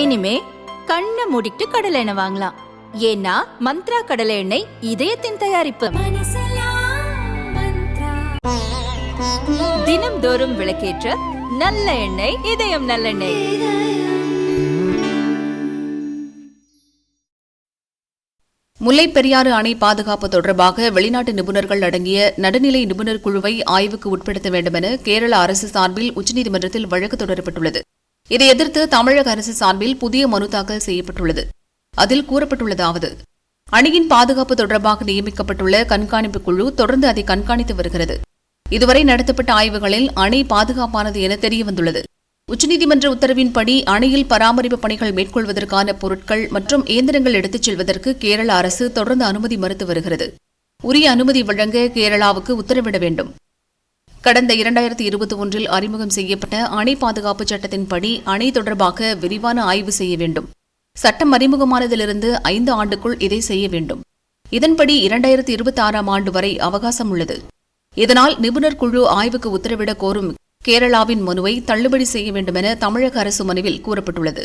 இனிமே கண்ணை மூடிட்டு கடலை எண்ணெய் வாங்கலாம். ஏன்னா மந்த்ரா கடலை எண்ணெய் இதயத்தின் தயாரிப்பு. தினம்தோறும் விளக்கேற்ற நல்ல எண்ணெய் இதயம் நல்லெண்ணெய் முல்லைப் பெரியாறு அணை பாதுகாப்பு தொடர்பாக வெளிநாட்டு நிபுணர்கள் அடங்கிய நடுநிலை நிபுணர் குழுவை ஆய்வுக்கு உட்படுத்த வேண்டுமென கேரள அரசு சார்பில் உச்சநீதிமன்றத்தில் வழக்கு தொடரப்பட்டுள்ளது. இதை எதிர்த்து தமிழக அரசு சார்பில் புதிய மனு தாக்கல் செய்யப்பட்டுள்ளது. அதில் கூறப்பட்டுள்ளதாவது அணியின் பாதுகாப்பு தொடர்பாக நியமிக்கப்பட்டுள்ள கண்காணிப்பு குழு தொடர்ந்து அதை கண்காணித்து வருகிறது. இதுவரை நடத்தப்பட்ட ஆய்வுகளில் அணை பாதுகாப்பானது என தெரியவந்துள்ளது. உச்சநீதிமன்ற உத்தரவின்படி அணையில் பராமரிப்பு பணிகள் மேற்கொள்வதற்கான பொருட்கள் மற்றும் இயந்திரங்கள் எடுத்துச் செல்வதற்கு கேரள அரசு தொடர்ந்து அனுமதி மறுத்து வருகிறது. உரிய அனுமதி வழங்க கேரளாவுக்கு உத்தரவிட வேண்டும். கடந்த இரண்டாயிரத்தி இருபத்தி ஒன்றில் அறிமுகம் செய்யப்பட்ட அணை பாதுகாப்பு சட்டத்தின்படி அணை தொடர்பாக விரிவான ஆய்வு செய்ய வேண்டும். சட்டம் அறிமுகமானதிலிருந்து ஐந்து ஆண்டுக்குள் இதை செய்ய வேண்டும். இதன்படி இரண்டாயிரத்தி இருபத்தி ஆறாம் ஆண்டு வரை அவகாசம் உள்ளது. இதனால் நிபுணர் குழு ஆய்வுக்கு உத்தரவிட கோரும் கேரளாவின் மனுவை தள்ளுபடி செய்ய வேண்டுமென தமிழக அரசு மனுவில் கூறப்பட்டுள்ளது.